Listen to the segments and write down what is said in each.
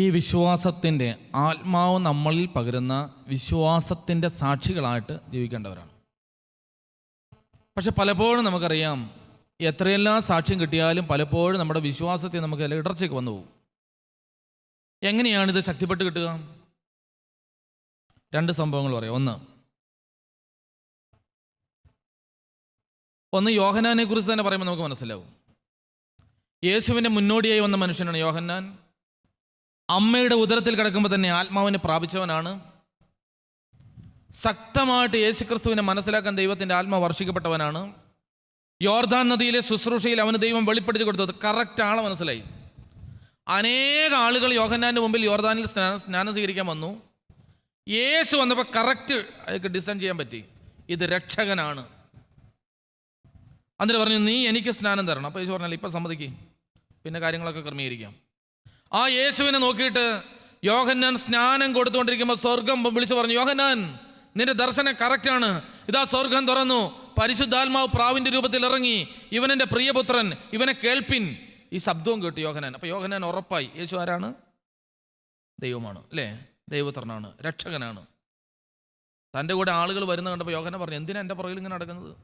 ഈ വിശ്വാസത്തിന്റെ ആത്മാവ് നമ്മളിൽ പകരുന്ന വിശ്വാസത്തിന്റെ സാക്ഷികളായിട്ട് ജീവിക്കേണ്ടവരാണ്. പക്ഷെ പലപ്പോഴും നമുക്കറിയാം എത്രയെല്ലാം സാക്ഷ്യം കിട്ടിയാലും പലപ്പോഴും നമ്മുടെ വിശ്വാസത്തെ നമുക്ക് ഇടർച്ചയ്ക്ക് വന്നു പോകും. എങ്ങനെയാണിത് ശക്തിപ്പെട്ട് കിട്ടുക? രണ്ട് സംഭവങ്ങൾ പറയാം. ഒന്ന് ഒന്ന് യോഹനാനെ കുറിച്ച് തന്നെ പറയുമ്പോൾ നമുക്ക് മനസ്സിലാവും. യേശുവിന്റെ മുന്നോടിയായി വന്ന മനുഷ്യനാണ് യോഹന്നാൻ. അമ്മയുടെ ഉദരത്തിൽ കിടക്കുമ്പോൾ തന്നെ ആത്മാവിനെ പ്രാപിച്ചവനാണ്. ശക്തമായിട്ട് യേശുക്രിസ്തുവിനെ മനസ്സിലാക്കാൻ ദൈവത്തിന്റെ ആത്മാവ് വർഷിക്കപ്പെട്ടവനാണ്. യോർദാൻ നദിയിലെ ശുശ്രൂഷയിൽ അവന് ദൈവം വെളിപ്പെടുത്തി കൊടുത്തത് കറക്റ്റ് ആളെ മനസ്സിലായി. അനേക ആളുകൾ യോഹന്നാന്റെ മുമ്പിൽ യോർദാനിൽ സ്നാനം സ്നാനം സ്വീകരിക്കാൻ വന്നു. യേശു വന്നപ്പോൾ കറക്റ്റ് അയാൾക്ക് ഡിസൈൻ ചെയ്യാൻ പറ്റി. ഇത് രക്ഷകനാണ്. എന്നിട്ട് പറഞ്ഞു നീ എനിക്ക് സ്നാനം തരണം. അപ്പോൾ യേശു പറഞ്ഞാൽ ഇപ്പം സമ്മതിക്കും. പിന്നെ കാര്യങ്ങളൊക്കെ ക്രമീകരിക്കാം. ആ യേശുവിനെ നോക്കിയിട്ട് യോഹന്നാൻ സ്നാനം കൊടുത്തുകൊണ്ടിരിക്കുമ്പോൾ സ്വർഗം വിളിച്ചു പറഞ്ഞു യോഹന്നാൻ നിന്റെ ദർശനം കറക്റ്റാണ് ഇതാ സ്വർഗം തുറന്നു. പരിശുദ്ധാത്മാവ് പ്രാവിന്റെ രൂപത്തിൽ ഇറങ്ങി. ഇവനെന്റെ പ്രിയപുത്രൻ ഇവനെ കേൾപ്പിൻ. ഈ ശബ്ദവും കേട്ടു യോഹനാൻ അപ്പോൾ യോഹനാൻ ഉറപ്പായി യേശു ആരാണ്? ദൈവമാണ് അല്ലേ? ദൈവപുത്രനാണ് രക്ഷകനാണ്. തന്റെ കൂടെ ആളുകൾ വരുന്ന കണ്ടപ്പോൾ യോഹന പറഞ്ഞു എന്തിനാണ് എന്റെ പുറകിൽ ഇങ്ങനെ നടക്കുന്നത്?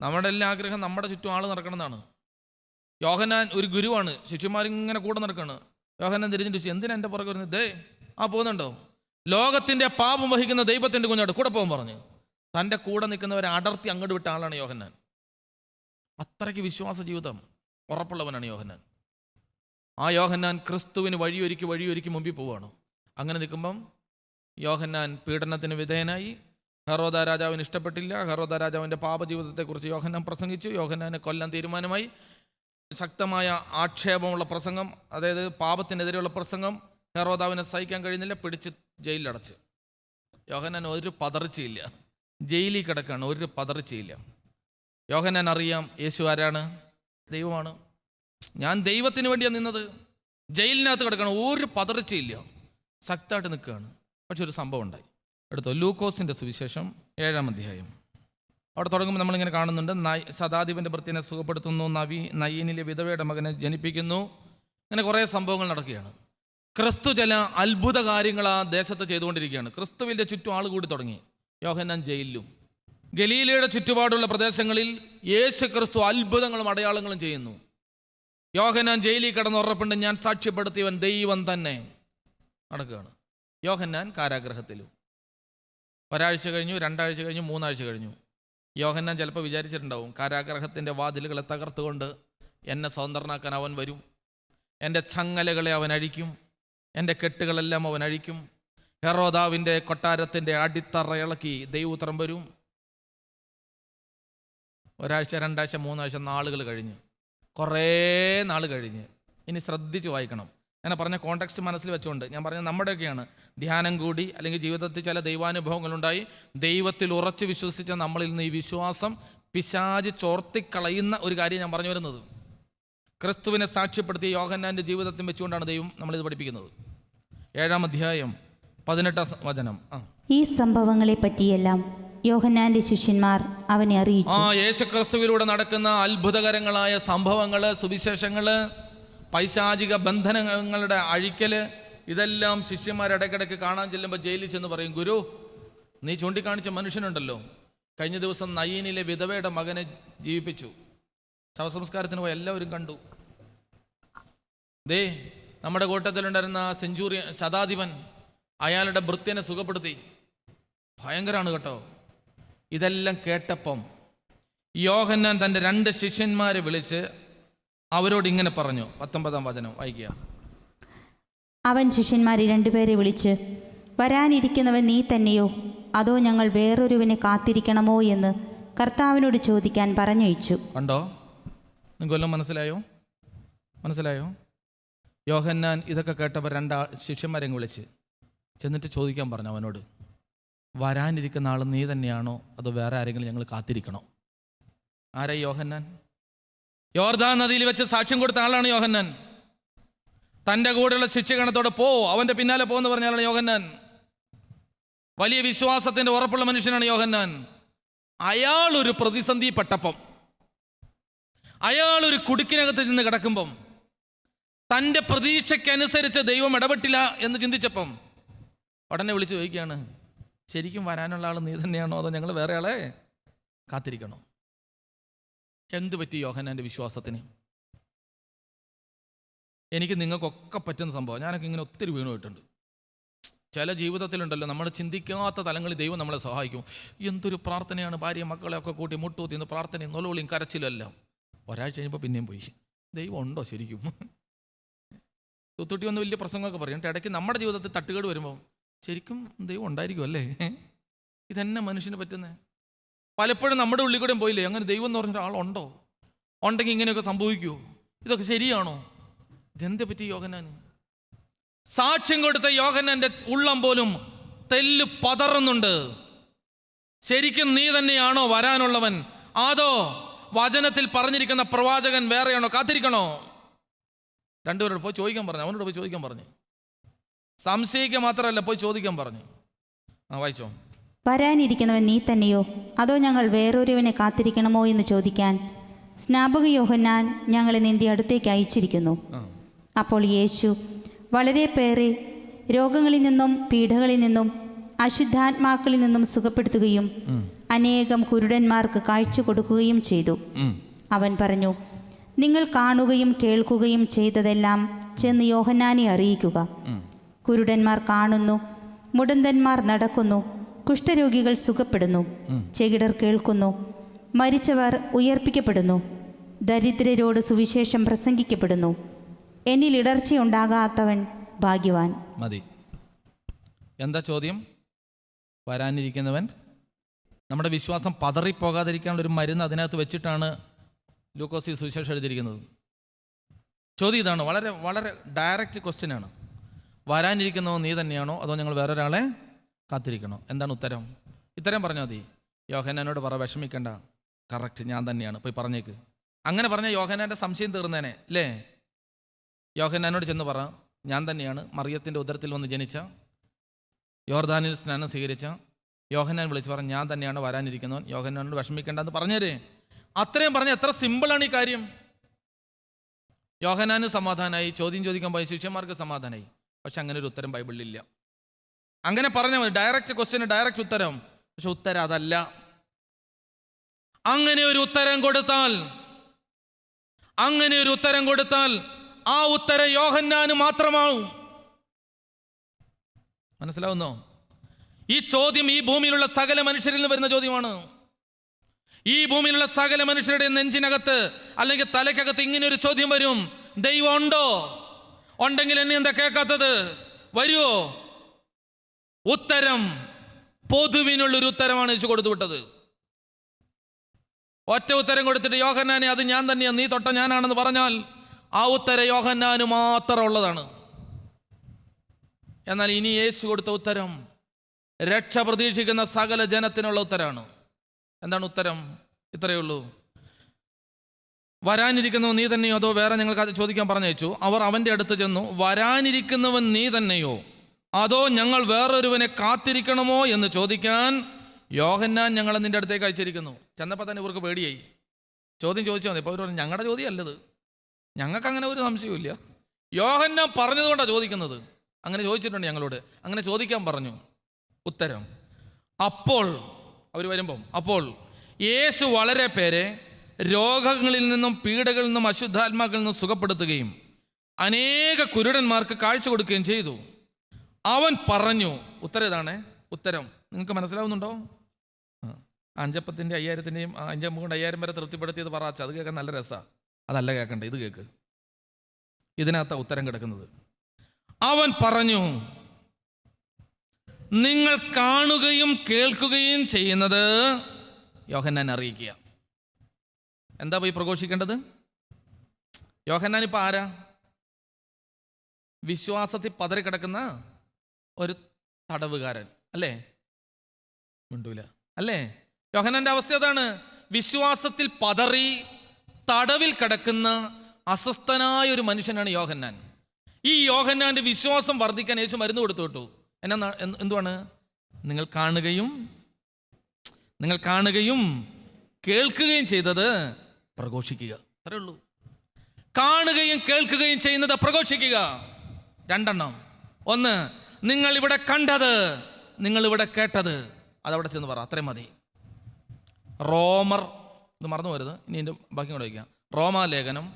നമ്മുടെ എല്ലാ ആഗ്രഹം നമ്മുടെ ചുറ്റും ആൾ നടക്കണമെന്നാണ്. യോഹനാൻ ഒരു ഗുരുവാണ്. ശിഷ്യന്മാരിങ്ങനെ കൂടെ നടക്കാണ്. യോഹനാൻ തിരിഞ്ഞിട്ട് എന്തിനാ എന്റെ പുറകെ വരുന്നത്? ദേ ആ പോകുന്നുണ്ടോ? ലോകത്തിന്റെ പാപം വഹിക്കുന്ന ദൈവത്തിന്റെ കുഞ്ഞാട് കൂടെ പോകാൻ പറഞ്ഞു. തന്റെ കൂടെ നിൽക്കുന്നവരെ അടർത്തി അങ്ങോട്ട് വിട്ട ആളാണ് യോഹന്നാൻ. അത്രയ്ക്ക് വിശ്വാസ ജീവിതം ഉറപ്പുള്ളവനാണ് യോഹന്നാൻ. ആ യോഹന്നാൻ ക്രിസ്തുവിന് വഴിയൊരുക്കി വഴിയൊരുക്കി മുമ്പിൽ പോവുകയാണ് അങ്ങനെ നിൽക്കുമ്പം യോഹന്നാൻ പീഡനത്തിന് വിധേയനായി. ഹെറോദ രാജാവിന് ഇഷ്ടപ്പെട്ടില്ല. ഹെറോദ രാജാവിന്റെ പാപജീവിതത്തെക്കുറിച്ച് യോഹന്നാൻ പ്രസംഗിച്ചു. യോഹന്നാനെ കൊല്ലാൻ തീരുമാനമായി. ശക്തമായ ആക്ഷേപമുള്ള പ്രസംഗം അതായത് പാപത്തിനെതിരെയുള്ള പ്രസംഗം ഹെറോദാവിനെ സഹിക്കാൻ കഴിയുന്നില്ല പിടിച്ച് ജയിലിലടച്ച്. യോഹനാൻ ഒരു പതർച്ചയില്ല. ജയിലിൽ കിടക്കാണ് ഒരു പതർച്ചയില്ല. യോഹനാൻ അറിയാം യേശു ആരാണ്? ദൈവമാണ്. ഞാൻ ദൈവത്തിന് വേണ്ടിയാണ് നിന്നത്. ജയിലിനകത്ത് കിടക്കണം ഒരു പതർച്ചയില്ല. ശക്തമായിട്ട് നിൽക്കുകയാണ്. പക്ഷെ ഒരു സംഭവം ഉണ്ടായി. എടുത്തോ ലൂക്കോസിന്റെ സുവിശേഷം ഏഴാം അധ്യായം. അവിടെ തുടങ്ങുമ്പോൾ നമ്മളിങ്ങനെ കാണുന്നുണ്ട് നൈ ശതാധിപന്റെ ഭൃത്തിനെ സുഖപ്പെടുത്തുന്നു നവി നയ്യനിലെ വിധവയുടെ മകനെ ജനിപ്പിക്കുന്നു. ഇങ്ങനെ കുറേ സംഭവങ്ങൾ നടക്കുകയാണ്. ക്രിസ്തു ചില അത്ഭുത കാര്യങ്ങൾ ആ ദേശത്ത് ചെയ്തുകൊണ്ടിരിക്കുകയാണ്. ക്രിസ്തുവിന്റെ ചുറ്റും ആൾ കൂടി തുടങ്ങി. യോഹന്നാൻ ജയിലിലും. ഗലീലയുടെ ചുറ്റുപാടുള്ള പ്രദേശങ്ങളിൽ യേശു ക്രിസ്തു അത്ഭുതങ്ങളും അടയാളങ്ങളും ചെയ്യുന്നു. യോഹന്നാൻ ജയിലിൽ കിടന്ന് ഉറപ്പുണ്ട് ഞാൻ സാക്ഷ്യപ്പെടുത്തിയവൻ ദൈവം തന്നെ. നടക്കുകയാണ്. യോഹന്നാൻ കാരാഗ്രഹത്തിലും. ഒരാഴ്ച കഴിഞ്ഞു രണ്ടാഴ്ച കഴിഞ്ഞു മൂന്നാഴ്ച കഴിഞ്ഞു. യോഹന്നാൻ ചിലപ്പോൾ വിചാരിച്ചിട്ടുണ്ടാവും കാരാഗ്രഹത്തിന്റെ വാതിലുകളെ തകർത്തുകൊണ്ട് എന്നെ സ്വതന്ത്രനാക്കാൻ അവൻ വരും. എന്റെ ചങ്ങലകളെ അവൻ അഴിക്കും. എന്റെ കെട്ടുകളെല്ലാം അവൻ അഴിക്കും. ഹെറോദാവിന്റെ കൊട്ടാരത്തിന്റെ അടിത്തറ ഇളക്കി ദൈവൂത്രം വരും. ഒരാഴ്ച രണ്ടാഴ്ച മൂന്നാഴ്ച നാളുകൾ കഴിഞ്ഞ് കുറേ നാൾ കഴിഞ്ഞ്. ഇനി ശ്രദ്ധിച്ച് വായിക്കണം. ഞാൻ പറഞ്ഞ കോണ്ടെക്സ്റ്റ് മനസ്സിൽ വെച്ചുകൊണ്ട് ഞാൻ പറഞ്ഞ നമ്മുടെയൊക്കെയാണ്. ധ്യാനം കൂടി അല്ലെങ്കിൽ ജീവിതത്തിൽ ചില ദൈവാനുഭവങ്ങളുണ്ടായി. ദൈവത്തിൽ ഉറച്ചു വിശ്വസിച്ച നമ്മളിൽ നിന്ന് ഈ വിശ്വാസം പിശാജ് ചോർത്തിക്കളയുന്ന ഒരു കാര്യം ഞാൻ പറഞ്ഞു വരുന്നത്. ക്രിസ്തുവിനെ സാക്ഷ്യപ്പെടുത്തിയ യോഹന്നാന്റെ ജീവിതത്തിൽ വെച്ചുകൊണ്ടാണ് ദൈവം നമ്മളിത് പഠിപ്പിക്കുന്നത്. ഏഴാം അധ്യായം പതിനെട്ടാം വചനം. ആ. ഈ സംഭവങ്ങളെ പറ്റിയെല്ലാം യോഹന്നാന്റെ ശിഷ്യന്മാർ അവനെ അറിയിച്ചു. ആ യേശുക്രിസ്തുവിലൂടെ നടക്കുന്ന അത്ഭുതകരങ്ങളായ സംഭവങ്ങൾ സുവിശേഷങ്ങൾ പൈശാചിക ബന്ധനങ്ങളുടെ അഴിക്കൽ ഇതെല്ലാം ശിഷ്യന്മാർ ഇടയ്ക്കിടയ്ക്ക് കാണാൻ ചെല്ലുമ്പോൾ ജയിലിൽ ചെന്ന് പറയും ഗുരു നീ ചൂണ്ടിക്കാണിച്ച മനുഷ്യനുണ്ടല്ലോ. കഴിഞ്ഞ ദിവസം നയീനിലെ വിധവയുടെ മകനെ ജീവിപ്പിച്ചു. ശവസംസ്കാരത്തിന് പോയി എല്ലാവരും കണ്ടു. ദേ നമ്മുടെ കൂട്ടത്തിലുണ്ടായിരുന്ന സെഞ്ചൂറിയൻ ശതാധിപൻ അയാളുടെ ഭൃത്യനെ സുഖപ്പെടുത്തി. ഭയങ്കരമാണ് കേട്ടോ. ഇതെല്ലാം കേട്ടപ്പം യോഹന്നാൻ തന്റെ രണ്ട് ശിഷ്യന്മാരെ വിളിച്ച് അവരോട് ഇങ്ങനെ പറഞ്ഞു പത്തൊമ്പതാം വചനം വായിക്കുക. അവൻ ശിഷ്യന്മാരെ രണ്ടുപേരെ വിളിച്ച് വരാനിരിക്കുന്നവൻ നീ തന്നെയോ? അതോ ഞങ്ങൾ വേറൊരുവിനെ കാത്തിരിക്കണമോ എന്ന് കർത്താവിനോട് ചോദിക്കാൻ പറഞ്ഞയച്ചു. കണ്ടോ? നിങ്ങൾക്കെല്ലാം മനസ്സിലായോ? മനസ്സിലായോ? യോഹന്നാൻ ഇതൊക്കെ കേട്ടപ്പോൾ രണ്ടാ ശിഷ്യന്മാരെ വിളിച്ച് ചെന്നിട്ട് ചോദിക്കാൻ പറഞ്ഞു അവനോട് വരാനിരിക്കുന്ന ആൾ നീ തന്നെയാണോ? അതോ വേറെ ആരെങ്കിലും ഞങ്ങൾ കാത്തിരിക്കണോ? ആരായി യോഹന്നാൻ? യോർദാൻ നദിയിൽ വെച്ച് സാക്ഷ്യം കൊടുത്ത ആളാണ് യോഹന്നാൻ. തന്റെ കൂടെയുള്ള ശിക്ഷകണത്തോടെ പോ അവന്റെ പിന്നാലെ പോകുന്ന പറഞ്ഞ ആളാണ് യോഹന്നാൻ. വലിയ വിശ്വാസത്തിന്റെ ഉറപ്പുള്ള മനുഷ്യനാണ് യോഹന്നാൻ. അയാൾ ഒരു പ്രതിസന്ധി പെട്ടപ്പം അയാൾ ഒരു കുടുക്കിനകത്ത് ചെന്ന് കിടക്കുമ്പം തന്റെ പ്രതീക്ഷയ്ക്കനുസരിച്ച് ദൈവം ഇടപെട്ടില്ല എന്ന് ചിന്തിച്ചപ്പം ഉടനെ വിളിച്ചു ചോദിക്കുകയാണ് ശരിക്കും വരാനുള്ള ആൾ നീ തന്നെയാണോ? അതോ ഞങ്ങൾ വേറെ ആളെ കാത്തിരിക്കണോ? എന്ത് പറ്റി യോഹനാന്റെ വിശ്വാസത്തിന്? എനിക്ക് നിങ്ങൾക്കൊക്കെ പറ്റുന്ന സംഭവം. ഞാനൊക്കെ ഇങ്ങനെ ഒത്തിരി വീണു പോയിട്ടുണ്ട്. ചില ജീവിതത്തിലുണ്ടല്ലോ നമ്മൾ ചിന്തിക്കാത്ത തലങ്ങളിൽ ദൈവം നമ്മളെ സഹായിക്കും. എന്തൊരു പ്രാർത്ഥനയാണ് ഭാര്യ മക്കളെയൊക്കെ കൂട്ടി മുട്ടൂത്തി ഇന്ന് പ്രാർത്ഥനയും നൊലവിളിയും കരച്ചിലെല്ലാം. ഒരാഴ്ച കഴിഞ്ഞപ്പോൾ പിന്നെയും പോയി. ദൈവം ഉണ്ടോ ശരിക്കും? തുത്തുട്ടി വന്ന് വലിയ പ്രസംഗമൊക്കെ പറയും. ഇടയ്ക്ക് നമ്മുടെ ജീവിതത്തിൽ തട്ടുകേട് വരുമ്പോൾ ശരിക്കും ദൈവം ഉണ്ടായിരിക്കും അല്ലേ? ഇതന്നെ മനുഷ്യന് പറ്റുന്നത് പലപ്പോഴും നമ്മുടെ ഉള്ളിൽ കൂടെയും പോയില്ലേ? അങ്ങനെ ദൈവം എന്ന് പറഞ്ഞ ഒരാളുണ്ടോ ഉണ്ടെങ്കിൽ ഇങ്ങനെയൊക്കെ സംഭവിക്കുമോ ഇതൊക്കെ ശരിയാണോ? ഇതെന്തെ പറ്റി യോഗനാന് സാക്ഷ്യം കൊടുത്ത യോഗനന്റെ ഉള്ളം പോലും തെല്ല് പതറുന്നുണ്ട്. ശരിക്കും നീ തന്നെയാണോ വരാനുള്ളവൻ? അതോ വചനത്തിൽ പറഞ്ഞിരിക്കുന്ന പ്രവാചകൻ വേറെയാണോ? കാത്തിരിക്കണോ? രണ്ടുപേരോട് പോയി ചോദിക്കാൻ പറഞ്ഞു. അവനോട് പോയി ചോദിക്കാൻ പറഞ്ഞു. സംശയിക്കുക മാത്രമല്ല പോയി ചോദിക്കാൻ പറഞ്ഞു. ആ വായിച്ചോ. വരാനിരിക്കുന്നവൻ നീ തന്നെയോ? അതോ ഞങ്ങൾ വേറൊരുവനെ കാത്തിരിക്കണമോ എന്ന് ചോദിക്കാൻ സ്നാപക യോഹന്നാൻ ഞങ്ങളെ നിന്റെ അടുത്തേക്ക് അയച്ചിരിക്കുന്നു. അപ്പോൾ യേശു വളരെ പേരെ രോഗങ്ങളിൽ നിന്നും പീഡകളിൽ നിന്നും അശുദ്ധാത്മാക്കളിൽ നിന്നും സുഖപ്പെടുത്തുകയും അനേകം കുരുടന്മാർക്ക് കാഴ്ച കൊടുക്കുകയും ചെയ്തു. അവൻ പറഞ്ഞു നിങ്ങൾ കാണുകയും കേൾക്കുകയും ചെയ്തതെല്ലാം ചെന്ന് യോഹന്നാനെ അറിയിക്കുക. കുരുടന്മാർ കാണുന്നു മുടന്തന്മാർ നടക്കുന്നു കുഷ്ഠരോഗികൾ സുഖപ്പെടുന്നു. ചെകിടർ കേൾക്കുന്നു. മരിച്ചവർ ഉയർപ്പിക്കപ്പെടുന്നു. ദരിദ്രരോട് സുവിശേഷം പ്രസംഗിക്കപ്പെടുന്നു. എന്നിൽ ഇടർച്ചയുണ്ടാകാത്തവൻ ഭാഗ്യവാൻ. മതി. എന്താ ചോദ്യം? വരാനിരിക്കുന്നവൻ? നമ്മുടെ വിശ്വാസം പതറിപ്പോകാതിരിക്കാനുള്ള ഒരു മരുന്ന് അതിനകത്ത് വെച്ചിട്ടാണ് ലൂക്കോസി സുവിശേഷം എഴുതിയിരിക്കുന്നത്. ചോദ്യം ഇതാണ്. വളരെ വളരെ ഡയറക്റ്റ് ക്വസ്റ്റ്യൻ ആണ്. വരാനിരിക്കുന്നവൻ നീ തന്നെയാണോ? അതോ ഞങ്ങൾ വേറൊരാളെ കാത്തിരിക്കണോ. എന്താണ് ഉത്തരം? ഇത്തരം പറഞ്ഞാൽ മതി. യോഹനാനോട് പറ വിഷമിക്കണ്ട. കറക്റ്റ് ഞാൻ തന്നെയാണ്. പോയി പറഞ്ഞേക്ക്. അങ്ങനെ പറഞ്ഞ യോഹനാന്റെ സംശയം തീർന്നേനെ അല്ലേ? യോഹനാനോട് ചെന്ന് പറ ഞാൻ തന്നെയാണ്. മറിയത്തിന്റെ ഉദരത്തിൽ വന്ന് ജനിച്ച യോർദാനിൽ സ്നാനം സ്വീകരിച്ച യോഹനാൻ വിളിച്ച് പറഞ്ഞു ഞാൻ തന്നെയാണ് വരാനിരിക്കുന്നവൻ. യോഹന്നാനോട് വിഷമിക്കേണ്ടെന്ന് പറഞ്ഞേരേ. അത്രയും പറഞ്ഞ എത്ര സിമ്പിളാണ് ഈ കാര്യം? യോഹനാന് സമാധാനമായി ചോദ്യം ചോദിക്കാൻ പോയ ശിഷ്യന്മാർക്ക് സമാധാനമായി പക്ഷെ അങ്ങനെ ഒരു ഉത്തരം ബൈബിളിലില്ല. അങ്ങനെ പറഞ്ഞാൽ മതി ഡയറക്റ്റ് ക്വസ്റ്റ്യന് ഡയറക്റ്റ് ഉത്തരം. പക്ഷെ ഉത്തരം അതല്ല. അങ്ങനെ ഒരു ഉത്തരം കൊടുത്താൽ അങ്ങനെ ഒരു ഉത്തരം കൊടുത്താൽ ആ ഉത്തരം യോഹന്നാന് മാത്രമാവും. മനസ്സിലാവുന്നോ? ഈ ചോദ്യം ഈ ഭൂമിയിലുള്ള സകല മനുഷ്യരിൽ നിന്ന് വരുന്ന ചോദ്യമാണ്. ഈ ഭൂമിയിലുള്ള സകല മനുഷ്യരുടെ നെഞ്ചിനകത്ത് അല്ലെങ്കിൽ തലയ്ക്കകത്ത് ഇങ്ങനെ ഒരു ചോദ്യം വരും. ദൈവം ഉണ്ടോ? ഉണ്ടെങ്കിൽ എന്നെ എന്താ കേൾക്കാത്തത്? വരുമോ ഉത്തരം പൊതുവിനുള്ളൊരു ഉത്തരമാണ് യേശു കൊടുത്തു വിട്ടത്. ഒറ്റ ഉത്തരം കൊടുത്തിട്ട് യോഹന്നാനെ അത് ഞാൻ തന്നെയാണ് നീ തൊട്ട ഞാനാണെന്ന് പറഞ്ഞാൽ ആ ഉത്തരം യോഹന്നാന് മാത്രമുള്ളതാണ് എന്നാൽ ഇനി യേശു കൊടുത്ത ഉത്തരം രക്ഷ പ്രതീക്ഷിക്കുന്ന സകല ജനത്തിനുള്ള ഉത്തരമാണ് എന്താണ് ഉത്തരം? ഇത്രയേ ഉള്ളൂ. വരാനിരിക്കുന്നവൻ നീ തന്നെയോ? അതോ വേറെ ഞങ്ങൾക്ക് അത് ചോദിക്കാൻ പറഞ്ഞയച്ചു. അവർ അവന്റെ അടുത്ത് ചെന്നു വരാനിരിക്കുന്നവൻ നീ തന്നെയോ? അതോ ഞങ്ങൾ വേറൊരുവനെ കാത്തിരിക്കണമോ എന്ന് ചോദിക്കാൻ യോഹന്നാൻ ഞങ്ങളെ നിന്റെ അടുത്തേക്ക് അയച്ചിരിക്കുന്നു. ചെന്നപ്പോൾ തന്നെ ഇവർക്ക് പേടിയായി. ചോദ്യം ചോദിച്ചാൽ മതി ഇപ്പോൾ അവർ പറഞ്ഞു ഞങ്ങളുടെ ചോദ്യം അല്ലത്. ഞങ്ങൾക്ക് അങ്ങനെ ഒരു സംശയവും യോഹന്നാൻ പറഞ്ഞതുകൊണ്ടാണ് ചോദിക്കുന്നത്. അങ്ങനെ ചോദിച്ചിട്ടുണ്ട് ഞങ്ങളോട്. അങ്ങനെ ചോദിക്കാൻ പറഞ്ഞു. ഉത്തരം അപ്പോൾ അവർ വരുമ്പം അപ്പോൾ യേശു വളരെ പേരെ രോഗങ്ങളിൽ നിന്നും പീഡകളിൽ നിന്നും അശുദ്ധാത്മാക്കളിൽ നിന്നും സുഖപ്പെടുത്തുകയും അനേക കുരുടന്മാർക്ക് കാഴ്ച കൊടുക്കുകയും ചെയ്തു. അവൻ പറഞ്ഞു ഉത്തരം ഇതാണ് ഉത്തരം. നിങ്ങൾക്ക് മനസ്സിലാവുന്നുണ്ടോ. അഞ്ചപ്പത്തിന്റെ അയ്യായിരത്തിന്റെയും അഞ്ചമ്പ് കൊണ്ട് അയ്യായിരം വരെ തൃപ്തിപ്പെടുത്തിയത് പറ അത് കേൾക്കാൻ നല്ല രസമാണ് അതല്ല കേൾക്കണ്ട ഇത് കേൾക്ക് ഇതിനകത്ത ഉത്തരം കിടക്കുന്നത്. അവൻ പറഞ്ഞു നിങ്ങൾ കാണുകയും കേൾക്കുകയും ചെയ്യുന്നത് യോഹന്നാൻ അറിയിക്കുക. എന്താ പോയി പ്രഘോഷിക്കേണ്ടത്? യോഹന്നാൻ ഇപ്പം ആരാ? വിശ്വാസത്തിൽ പതറിക്കിടക്കുന്ന ഒരു തടവുകാരൻ അല്ലേ? മിണ്ടൂല. അല്ലേ? യോഹനന്റെ അവസ്ഥ അതാണ്. വിശ്വാസത്തിൽ പതറി തടവിൽ കിടക്കുന്ന അസ്വസ്ഥനായ ഒരു മനുഷ്യനാണ് യോഹന്നാൻ. ഈ യോഹന്നാന്റെ വിശ്വാസം വർദ്ധിക്കാൻ യേശു മരുന്ന് കൊടുത്തു വിട്ടു എന്നാ എന്തുവാണ്? നിങ്ങൾ കാണുകയും നിങ്ങൾ കാണുകയും കേൾക്കുകയും ചെയ്തത് പ്രഘോഷിക്കുക. അത്രേ ഉള്ളൂ. കാണുകയും കേൾക്കുകയും ചെയ്യുന്നത് പ്രഘോഷിക്കുക. രണ്ടെണ്ണം. ഒന്ന് നിങ്ങൾ ഇവിടെ കണ്ടത് നിങ്ങൾ ഇവിടെ കേട്ടത്. അതവിടെ ചെന്ന് പറ അത്രയും മതി. റോമർ ഇത് മറന്നു പോരുത്. ഇനി എന്റെ ബാക്കി കൂടെ വയ്ക്കാം. റോമാലേഖനം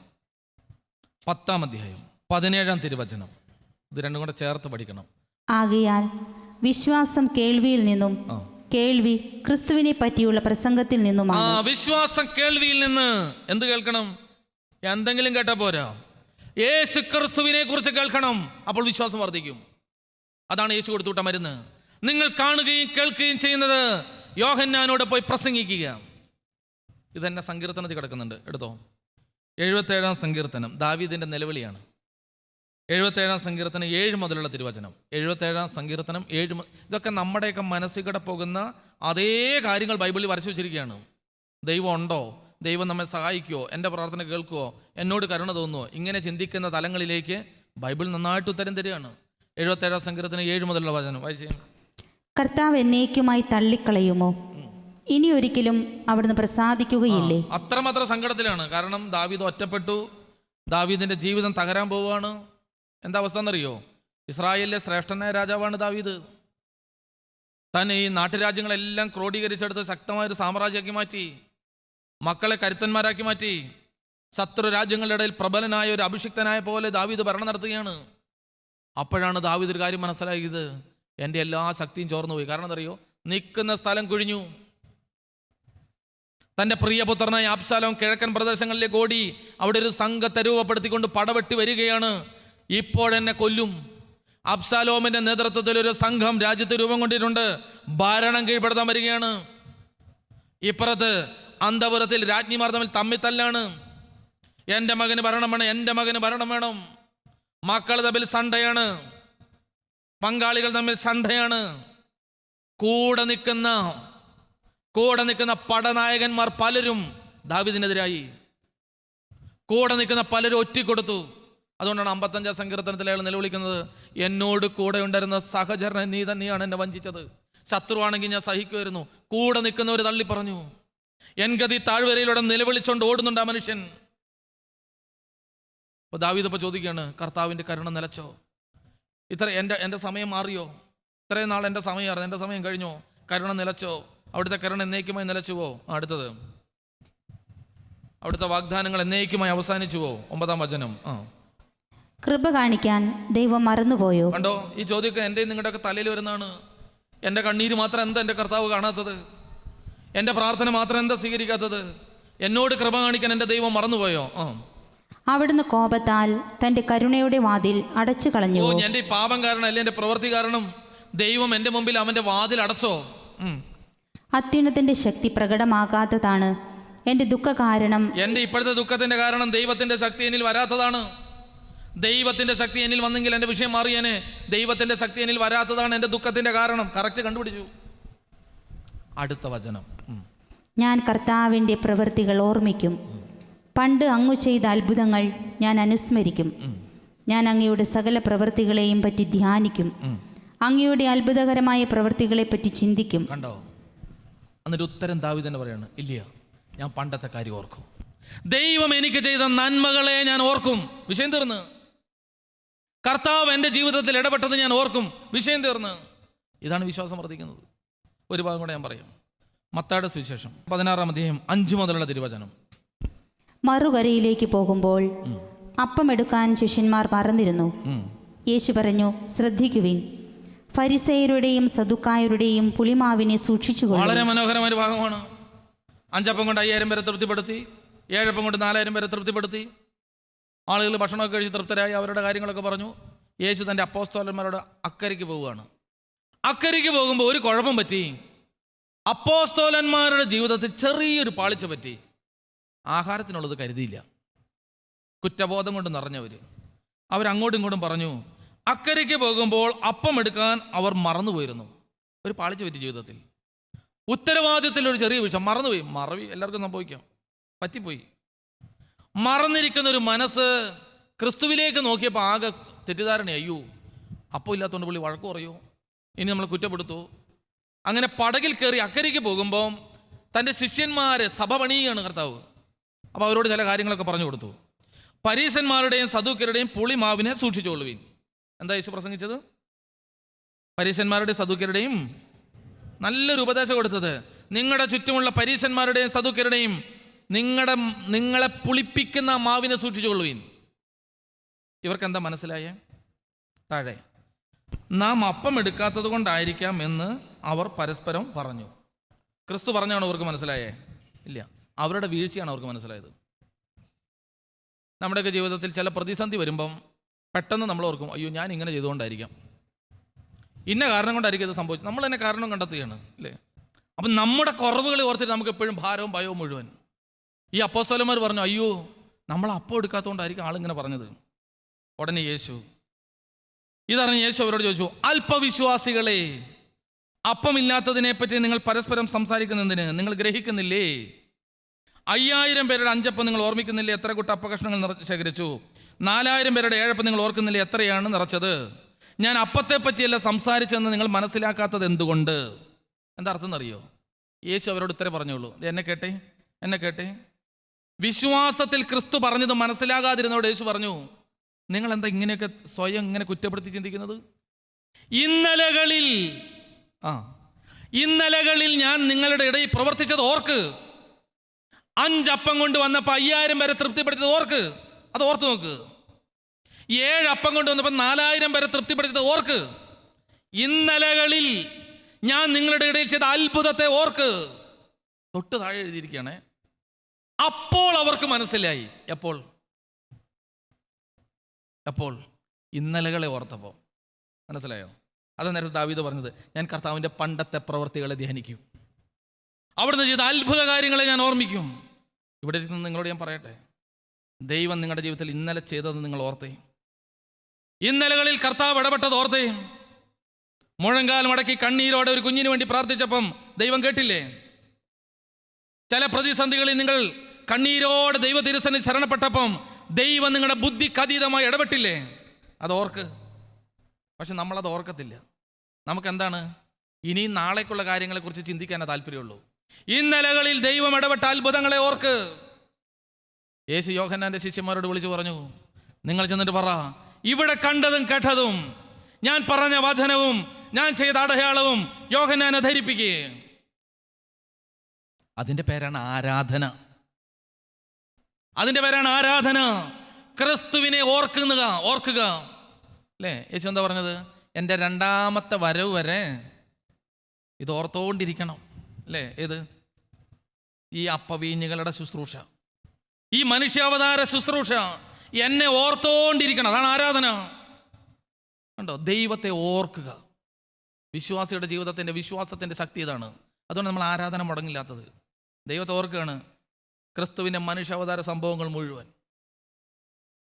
പത്താം അധ്യായം പതിനേഴാം തിരുവചനം. ഇത് രണ്ടും കൂടെ ചേർത്ത് പഠിക്കണം. ആകയാൽ വിശ്വാസം കേൾവിയിൽ നിന്നും കേൾവി ക്രിസ്തുവിനെ പറ്റിയുള്ള പ്രസംഗത്തിൽ നിന്നും ആ നിന്നുമാണ് വിശ്വാസം കേൾവിയിൽ നിന്ന് എന്ത് കേൾക്കണം? എന്തെങ്കിലും കേട്ടാ പോരാ. യേശു ക്രിസ്തുവിനെ കുറിച്ച് കേൾക്കണം. അപ്പോൾ വിശ്വാസം വർദ്ധിക്കും. അതാണ് യേശു കൊടുത്തുവിട്ട മരുന്ന്. നിങ്ങൾ കാണുകയും കേൾക്കുകയും ചെയ്യുന്നത് യോഹന്നാനോട് പോയി പ്രസംഗിക്കുക. ഇതെന്നെ സങ്കീർത്തനത്തിൽ കിടക്കുന്നുണ്ട്. എടുത്തോ. എഴുപത്തേഴാം സങ്കീർത്തനം ദാവീദിന്റെ നിലവിളിയാണ്. എഴുപത്തേഴാം സങ്കീർത്തനം ഏഴ് മുതലുള്ള തിരുവചനം. എഴുപത്തേഴാം സങ്കീർത്തനം ഏഴ് ഇതൊക്കെ നമ്മുടെയൊക്കെ മനസ്സിൽ കൂടെ പോകുന്ന അതേ കാര്യങ്ങൾ ബൈബിളിൽ വരച്ചു വെച്ചിരിക്കുകയാണ്. ദൈവം ഉണ്ടോ? ദൈവം നമ്മെ സഹായിക്കുമോ എന്റെ പ്രാർത്ഥന കേൾക്കുമോ എന്നോട് കരുണ തോന്നുമോ ഇങ്ങനെ ചിന്തിക്കുന്ന തലങ്ങളിലേക്ക് ബൈബിൾ നന്നായിട്ട് ഉത്തരം തരികയാണ്. എഴുപത്തേഴാം സങ്കീർത്തനം ഏഴ് മുതലുള്ള വചനം വായിച്ചു കർത്താവ് എന്നേക്കുമായി തള്ളിക്കളയുമോ? ഇനി ഒരിക്കലും അവിടുന്ന് പ്രസാദിക്കുകയില്ലേ? അത്രമാത്രം സങ്കടത്തിലാണ്. കാരണം ദാവീദ് ഒറ്റപ്പെട്ടു. ദാവീദിന്റെ ജീവിതം തകരാൻ പോവുകയാണ്. എന്താ അവസ്ഥ എന്നറിയോ? ഇസ്രായേലിലെ ശ്രേഷ്ഠനായ രാജാവാണ് ദാവീദ്. താൻ ഈ നാട്ടുരാജ്യങ്ങളെല്ലാം ക്രോഡീകരിച്ചെടുത്ത് ശക്തമായ ഒരു സാമ്രാജ്യമാക്കി മാറ്റി. മക്കളെ കരുത്തന്മാരാക്കി മാറ്റി. ശത്രു രാജ്യങ്ങളുടെ ഇടയിൽ പ്രബലനായ ഒരു അഭിഷിക്തനായ പോലെ ദാവീദ് ഭരണം നടത്തുകയാണ്. അപ്പോഴാണ് ദാവിദ് ഒരു കാര്യം മനസ്സിലാക്കിയത് എന്റെ എല്ലാ ശക്തിയും ചോർന്നു പോയി. കാരണം എന്തറിയോ? നിൽക്കുന്ന സ്ഥലം കുഴിഞ്ഞു. തന്റെ പ്രിയപുത്രനായ ആപ്സാലം കിഴക്കൻ പ്രദേശങ്ങളിലേക്ക് ഓടി അവിടെ ഒരു സംഘത്തെ രൂപപ്പെടുത്തിക്കൊണ്ട് പടവെട്ടി വരികയാണ്. ഇപ്പോഴെന്നെ കൊല്ലും. അബ്സാലോമിന്റെ നേതൃത്വത്തിൽ ഒരു സംഘം രാജ്യത്ത് രൂപം കൊണ്ടിട്ടുണ്ട്. ഭരണം കീഴ്പ്പെടുത്താൻ വരികയാണ്. ഇപ്പുറത്ത് അന്തപുരത്തിൽ രാജ്ഞിമാർ തമ്മിൽ തമ്മിത്തല്ലാണ് എന്റെ മകന് ഭരണം വേണം എന്റെ മകന് ഭരണം വേണം. മക്കൾ തമ്മിൽ സണ്ടയാണ്. പങ്കാളികൾ തമ്മിൽ സണ്ടയാണ്. കൂടെ നിൽക്കുന്ന കൂടെ നിൽക്കുന്ന പടനായകന്മാർ പലരും ദാവിദിനെതിരായി. കൂടെ നിൽക്കുന്ന പലരും ഒറ്റിക്കൊടുത്തു. അതുകൊണ്ടാണ് അമ്പത്തഞ്ചാം സങ്കീർത്തനത്തിൽ അയാൾ നിലവിളിക്കുന്നത് എന്നോട് കൂടെ ഉണ്ടായിരുന്ന സഹചരനെ നീ തന്നെയാണ് എന്നെ വഞ്ചിച്ചത്. ശത്രുവാണെങ്കിൽ ഞാൻ സഹിക്കുമായിരുന്നു. കൂടെ നിൽക്കുന്നവർ തള്ളി പറഞ്ഞു എൻഗതി താഴ്വരയിലൂടെ നിലവിളിച്ചുകൊണ്ട് ഓടുന്നുണ്ട് ആ മനുഷ്യൻ. അപ്പൊ ദാവീദ് ഇപ്പൊ ചോദിക്കുകയാണ് കർത്താവിന്റെ കരുണ നിലച്ചോ? ഇത്ര എന്റെ എന്റെ സമയം മാറിയോ? ഇത്രയും നാൾ എന്റെ സമയമായിരുന്നു എന്റെ സമയം കഴിഞ്ഞോ? കരുണ നിലച്ചോ? അവിടുത്തെ കരുണ എന്നേക്കുമായി നിലച്ചുവോ? ആ, അടുത്തത്. അവിടുത്തെ വാഗ്ദാനങ്ങൾ എന്നേക്കുമായി അവസാനിച്ചുവോ? ഒമ്പതാം വചനം. ആ. കൃപ കാണിക്കാൻ ദൈവം മറന്നുപോയോ? കണ്ടോ ഈ ചോദ്യമൊക്കെ എന്റെ നിങ്ങളുടെയൊക്കെ തലയിൽ വരുന്നതാണ്. എന്റെ കണ്ണീര് മാത്രം എന്താ എന്റെ കർത്താവ് കാണാത്തത്? എന്റെ പ്രാർത്ഥന മാത്രം എന്താ സ്വീകരിക്കാത്തത്? എന്നോട് കൃപ കാണിക്കാൻ എന്റെ ദൈവം മറന്നുപോയോ? ആ. അവിടുന്ന് കോപത്താൽ തന്റെ കരുണയുടെ വാതിൽ അടച്ചു ഓ എന്റെ പാപം കാരണം അല്ലെ എന്റെ പ്രവൃത്തി കാരണം ദൈവം എന്റെ മുമ്പിൽ അവന്റെ വാതിൽ അടച്ചോ? അത്യുണത്തിന്റെ ശക്തി പ്രകടമാകാത്തതാണ് എന്റെ ദുഃഖ കാരണം. എന്റെ ഇപ്പോഴത്തെ ദുഃഖത്തിന്റെ കാരണം ദൈവത്തിന്റെ ശക്തി എന്നിൽ വരാത്തതാണ്. ദൈവത്തിന്റെ ശക്തി എന്നിൽ വന്നെങ്കിൽ എന്റെ വിഷയം മാറിയേനെ. ദൈവത്തിന്റെ ശക്തി എന്നിൽ വരാത്തതാണ് എന്റെ ദുഃഖത്തിന്റെ കാരണം. കറക്റ്റ് കണ്ടുപിടിച്ചു. അടുത്ത വചനം. ഞാൻ കർത്താവിന്റെ പ്രവൃത്തികൾ ഓർമ്മിക്കും. പണ്ട് അങ്ങു ചെയ്ത അത്ഭുതങ്ങൾ ഞാൻ അനുസ്മരിക്കും. ഞാൻ അങ്ങയുടെ സകല പ്രവൃത്തികളെയും പറ്റി ധ്യാനിക്കും. അങ്ങയുടെ അത്ഭുതകരമായ പ്രവൃത്തികളെ പറ്റി ചിന്തിക്കും. കണ്ടോ? എന്നിട്ട് ഉത്തരം ദാവി തന്നെ പറയാണ് ഇല്ല ഞാൻ പണ്ടത്തെ കാര്യം ഓർക്കും. ദൈവം എനിക്ക് ചെയ്ത നന്മകളെ ഞാൻ ഓർക്കും. വിഷയം തീർന്ന്. കർത്താവ് എന്റെ ജീവിതത്തിൽ ഇടപെട്ടത് ഞാൻ ഓർക്കും. വിഷയം തീർന്ന്. ഇതാണ് വിശ്വാസം വർദ്ധിക്കുന്നത്. ഒരു ഭാഗം കൂടെ ഞാൻ പറയാം. മത്തായുടെ സുവിശേഷം പതിനാറാം അധ്യായം അഞ്ചു മുതലുള്ള തിരുവചനം. മറുകരയിലേക്ക് പോകുമ്പോൾ അപ്പം എടുക്കാൻ ശിഷ്യന്മാർ മറന്നിരുന്നു. യേശു പറഞ്ഞു ശ്രദ്ധിക്കുവിൻ. ഫരിസയരുടെയും സദുക്കായരുടെയും പുളിമാവിനെ സൂക്ഷിച്ചു വളരെ മനോഹരമായ ഒരു ഭാഗമാണ്. അഞ്ചപ്പം കൊണ്ട് അയ്യായിരം പേരെ തൃപ്തിപ്പെടുത്തി ഏഴപ്പം കൊണ്ട് നാലായിരം പേരെ തൃപ്തിപ്പെടുത്തി. ആളുകൾ ഭക്ഷണമൊക്കെ കഴിച്ച് തൃപ്തരായി അവരുടെ കാര്യങ്ങളൊക്കെ പറഞ്ഞു. യേശു തന്റെ അപ്പോസ്തോലന്മാരോട് അക്കരയ്ക്ക് പോവുകയാണ്. അക്കരയ്ക്ക് പോകുമ്പോൾ ഒരു കുഴപ്പം പറ്റി. അപ്പോസ്തോലന്മാരുടെ ജീവിതത്തിൽ ചെറിയൊരു പാളിച്ച പറ്റി. ആഹാരത്തിനുള്ളത് കരുതിയില്ല. കുറ്റബോധം കൊണ്ട് നിറഞ്ഞവർ അവരങ്ങോട്ടും ഇങ്ങോട്ടും പറഞ്ഞു അക്കരയ്ക്ക് പോകുമ്പോൾ അപ്പം എടുക്കാൻ അവർ മറന്നുപോയിരുന്നു. ഒരു പാളിച്ച പറ്റി ജീവിതത്തിൽ. ഉത്തരവാദിത്തത്തിൽ ഒരു ചെറിയ വിഷയം മറന്നുപോയി. മറവി എല്ലാവർക്കും സംഭവിക്കാം. പറ്റിപ്പോയി. മറന്നിരിക്കുന്ന ഒരു മനസ്സ് ക്രിസ്തുവിലേക്ക് നോക്കിയപ്പോൾ ആകെ തെറ്റിദ്ധാരണ അയ്യോ അപ്പം ഇല്ലാത്തതുകൊണ്ട് പുള്ളി വഴക്ക് പറയോ? ഇനി നമ്മൾ കുറ്റപ്പെടുത്തു? അങ്ങനെ പടകിൽ കയറി അക്കരയ്ക്ക് പോകുമ്പോൾ തന്റെ ശിഷ്യന്മാരെ സഭ പണിയുകയാണ് കർത്താവ്. അപ്പോൾ അവരോട് ചില കാര്യങ്ങളൊക്കെ പറഞ്ഞു കൊടുത്തു. പരീശന്മാരുടെയും സദൂക്കരുടെയും പുളിമാവിനെ സൂക്ഷിച്ചുകൊള്ളുവീൻ എന്താ യേശു പ്രസംഗിച്ചത്? പരീശന്മാരുടെയും സദൂക്കരുടെയും നല്ലൊരു ഉപദേശം കൊടുത്തത്. നിങ്ങളുടെ ചുറ്റുമുള്ള പരീശന്മാരുടെയും സദൂക്കരുടെയും നിങ്ങളുടെ നിങ്ങളെ പുളിപ്പിക്കുന്ന മാവിനെ സൂക്ഷിച്ചുകൊള്ളുവീൻ ഇവർക്ക് എന്താ മനസ്സിലായേ? താഴെ. നാം അപ്പം എടുക്കാത്തത് കൊണ്ടായിരിക്കാം എന്ന് അവർ പരസ്പരം പറഞ്ഞു. ക്രിസ്തു പറഞ്ഞാണോ അവർക്ക് മനസ്സിലായേ? ഇല്ല. അവരുടെ വീഴ്ചയാണ് അവർക്ക് മനസ്സിലായത്. നമ്മുടെയൊക്കെ ജീവിതത്തിൽ ചില പ്രതിസന്ധി വരുമ്പം പെട്ടെന്ന് നമ്മൾ ഓർക്കും അയ്യോ ഞാൻ ഇങ്ങനെ ചെയ്തുകൊണ്ടായിരിക്കാം. ഇന്ന കാരണം കൊണ്ടായിരിക്കും ഇത് സംഭവിച്ചത്. നമ്മൾ തന്നെ കാരണം കണ്ടെത്തുകയാണ് അല്ലേ? അപ്പം നമ്മുടെ കുറവുകൾ ഓർത്തിട്ട് നമുക്ക് എപ്പോഴും ഭാരവും ഭയവും മുഴുവൻ. ഈ അപ്പോസ്തലന്മാർ പറഞ്ഞു അയ്യോ നമ്മൾ അപ്പം എടുക്കാത്തതുകൊണ്ടായിരിക്കും ആളിങ്ങനെ പറഞ്ഞത്. ഉടനെ യേശു ഇതറിഞ്ഞ് യേശു അവരോട് ചോദിച്ചു അല്പവിശ്വാസികളെ അപ്പമില്ലാത്തതിനെ പറ്റി നിങ്ങൾ പരസ്പരം സംസാരിക്കുന്നതിന് നിങ്ങൾ ഗ്രഹിക്കുന്നില്ലേ? അയ്യായിരം പേരുടെ അഞ്ചപ്പം നിങ്ങൾ ഓർമ്മിക്കുന്നില്ല? എത്ര കൂട്ട അപ്പകഷ്ണങ്ങൾ നിറ ശേഖരിച്ചു? നാലായിരം പേരുടെ ഏഴപ്പം നിങ്ങൾ ഓർക്കുന്നില്ല? എത്രയാണ് നിറച്ചത്? ഞാൻ അപ്പത്തെ പറ്റിയല്ല സംസാരിച്ചെന്ന് നിങ്ങൾ മനസ്സിലാക്കാത്തത് എന്തുകൊണ്ട്? എന്താ അർത്ഥം എന്നറിയോ? യേശു അവരോട് ഇത്രേ പറഞ്ഞോളൂ ദേ എന്നെ കേട്ടെ? എന്നെ കേട്ടെ? വിശ്വാസത്തിൽ ക്രിസ്തു പറഞ്ഞത് മനസ്സിലാകാതിരുന്നവരോട് യേശു പറഞ്ഞു നിങ്ങൾ എന്താ ഇങ്ങനെയൊക്കെ സ്വയം ഇങ്ങനെ കുറ്റപ്പെടുത്തി ചിന്തിക്കുന്നത്? ഇന്നലകളിൽ ആ ഇന്നലകളിൽ ഞാൻ നിങ്ങളുടെ ഇടയിൽ പ്രവർത്തിച്ചത് ഓർക്ക്. അഞ്ചപ്പം കൊണ്ട് വന്നപ്പോൾ അയ്യായിരം പേരെ തൃപ്തിപ്പെടുത്തിയത് ഓർക്ക്. അത് ഓർത്ത് നോക്ക്. ഏഴപ്പം കൊണ്ട് വന്നപ്പോൾ നാലായിരം പേരെ തൃപ്തിപ്പെടുത്തിയത് ഓർക്ക്. ഇന്നലകളിൽ ഞാൻ നിങ്ങളുടെ ഇടയിൽ ചെയ്ത അത്ഭുതത്തെ ഓർക്ക്. തൊട്ട് താഴെ എഴുതിയിരിക്കുകയാണ്. അപ്പോൾ അവർക്ക് മനസ്സിലായി. എപ്പോൾ? എപ്പോൾ? ഇന്നലകളെ ഓർത്തപ്പോൾ മനസ്സിലായോ? അത് നേരത്തെ ദാവീദ് പറഞ്ഞത് ഞാൻ കർത്താവിന്റെ പണ്ടത്തെ പ്രവർത്തികളെ ധ്യാനിക്കും. അവിടുന്ന് ചെയ്ത അത്ഭുത കാര്യങ്ങളെ ഞാൻ ഓർമ്മിക്കും. ഇവിടെ ഇരിക്കുന്ന നിങ്ങളോട് ഞാൻ പറയട്ടെ? ദൈവം നിങ്ങളുടെ ജീവിതത്തിൽ ഇന്നലെ ചെയ്തത് നിങ്ങൾ ഓർത്തേ? ഇന്നലകളിൽ കർത്താവ് ഇടപെട്ടത് ഓർത്തേ? മുഴങ്കാൽ മടക്കി കണ്ണീരോടെ ഒരു കുഞ്ഞിന് വേണ്ടി പ്രാർത്ഥിച്ചപ്പം ദൈവം കേട്ടില്ലേ? ചില പ്രതിസന്ധികളിൽ നിങ്ങൾ കണ്ണീരോട് ദൈവ തിരുസനിൽ ശരണപ്പെട്ടപ്പം ദൈവം നിങ്ങളുടെ ബുദ്ധിക്കതീതമായി ഇടപെട്ടില്ലേ? അത് ഓർക്ക്. പക്ഷെ നമ്മളത് ഓർക്കത്തില്ല. നമുക്ക് എന്താണ് ഇനി നാളേക്കുള്ള കാര്യങ്ങളെക്കുറിച്ച് ചിന്തിക്കാനേ താല്പര്യമുള്ളൂ. ഇന്നലകളിൽ ദൈവം ഇടപെട്ട അത്ഭുതങ്ങളെ ഓർക്ക്. യേശു യോഹന്നാന്റെ ശിഷ്യന്മാരോട് വിളിച്ചു പറഞ്ഞു നിങ്ങൾ ചെന്നിട്ട് പറ ഇവിടെ കണ്ടതും കേട്ടതും ഞാൻ പറഞ്ഞ വചനവും ഞാൻ ചെയ്ത അടയാളവും യോഹന്നാനെ ധരിപ്പിക്കുകയെ അതിന്റെ പേരാണ് ആരാധന. അതിന്റെ പേരാണ് ആരാധന. ക്രിസ്തുവിനെ ഓർക്കുക ഓർക്കുക. അല്ലേ? യേശു എന്താ പറഞ്ഞത്? എന്റെ രണ്ടാമത്തെ വരവ് വരെ ഇത് ഓർത്തോണ്ടിരിക്കണം. അല്ലേ? ഏത്? ഈ അപ്പവീഞ്ഞുകളുടെ ശുശ്രൂഷ. ഈ മനുഷ്യാവതാര ശുശ്രൂഷ എന്നെ ഓർത്തോണ്ടിരിക്കണം. അതാണ് ആരാധന. കണ്ടോ? ദൈവത്തെ ഓർക്കുക. വിശ്വാസിയുടെ ജീവിതത്തിന്റെ വിശ്വാസത്തിന്റെ ശക്തി ഇതാണ്. അതുകൊണ്ട് നമ്മൾ ആരാധന മുടങ്ങില്ലാത്തത്. ദൈവത്തെ ഓർക്കുകയാണ് ക്രിസ്തുവിന്റെ മനുഷ്യാവതാര സംഭവങ്ങൾ മുഴുവൻ.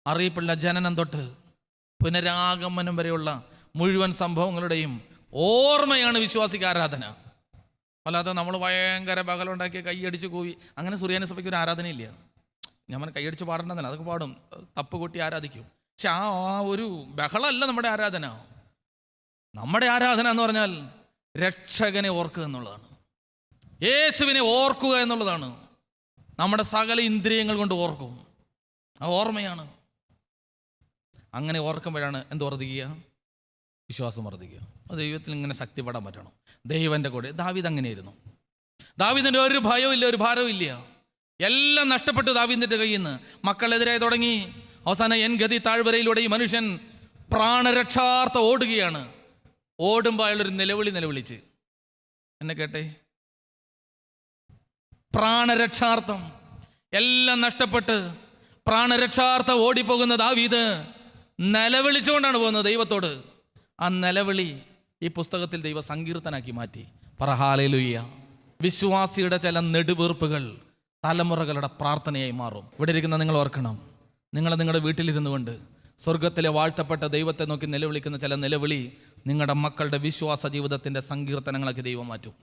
അറിയപ്പെടുന്ന ജനനം തൊട്ട് പുനരാഗമനം വരെയുള്ള മുഴുവൻ സംഭവങ്ങളുടെയും ഓർമ്മയാണ് വിശ്വാസിക്ക് ആരാധന. അല്ലാതെ നമ്മൾ ഭയങ്കര ബഹലുണ്ടാക്കി കൈയടിച്ച് കൂവി. അങ്ങനെ സുറിയാനി സഭയ്ക്ക് ഒരു ആരാധനയില്ല. ഞാൻ കൈയടിച്ച് പാടേണ്ടതല്ല അതൊക്കെ പാടും. തപ്പ് കൂട്ടി ആരാധിക്കും. പക്ഷെ ആ ആ ഒരു ബഹളമല്ല നമ്മുടെ ആരാധന. നമ്മുടെ ആരാധന എന്ന് പറഞ്ഞാൽ രക്ഷകനെ ഓർക്കുക എന്നുള്ളതാണ്. യേശുവിനെ ഓർക്കുക എന്നുള്ളതാണ്. നമ്മുടെ സകല ഇന്ദ്രിയങ്ങൾ കൊണ്ട് ഓർക്കും. ആ ഓർമ്മയാണ്. അങ്ങനെ ഓർക്കുമ്പോഴാണ് എന്ത് വർദ്ധിക്കുക? വിശ്വാസം വർദ്ധിക്കുക. ദൈവത്തിൽ ഇങ്ങനെ ശക്തിപ്പെടാൻ പറ്റണം. ദൈവന്റെ കൂടെ. ദാവിദ് അങ്ങനെയായിരുന്നു. ദാവിദിന്റെ ഒരു ഭയവും ഇല്ല ഒരു ഭാരവും ഇല്ല. എല്ലാം നഷ്ടപ്പെട്ടു ദാവിദിന്റെ കയ്യിൽ നിന്ന് മക്കളെതിരായി തുടങ്ങി. അവസാനം എൻ ഗതി താഴ്വരയിലൂടെ ഈ മനുഷ്യൻ പ്രാണരക്ഷാർത്ഥ ഓടുകയാണ്. ഓടുമ്പോൾ അയാളൊരു നിലവിളി നിലവിളിച്ച്. എന്നെ കേട്ടെ? പ്രാണരക്ഷാർത്ഥം എല്ലാം നഷ്ടപ്പെട്ട് പ്രാണരക്ഷാർത്ഥം ഓടിപ്പോകുന്ന ദാവീദ് നിലവിളിച്ചുകൊണ്ടാണ് പോകുന്നത് ദൈവത്തോട്. ആ നിലവിളി ഈ പുസ്തകത്തിൽ ദൈവ സങ്കീർത്തനാക്കി മാറ്റി പറഹാലയിലുയ്യ വിശ്വാസിയുടെ ചില നെടുവീർപ്പുകൾ തലമുറകളുടെ പ്രാർത്ഥനയായി മാറും. ഇവിടെ ഇരിക്കുന്ന നിങ്ങൾ ഓർക്കണം. നിങ്ങൾ നിങ്ങളുടെ വീട്ടിലിരുന്നു കൊണ്ട് സ്വർഗത്തിലെ വാഴ്ത്തപ്പെട്ട ദൈവത്തെ നോക്കി നിലവിളിക്കുന്ന ചില നിലവിളി നിങ്ങളുടെ മക്കളുടെ വിശ്വാസ ജീവിതത്തിന്റെ സങ്കീർത്തനങ്ങളൊക്കെ ദൈവം മാറ്റും.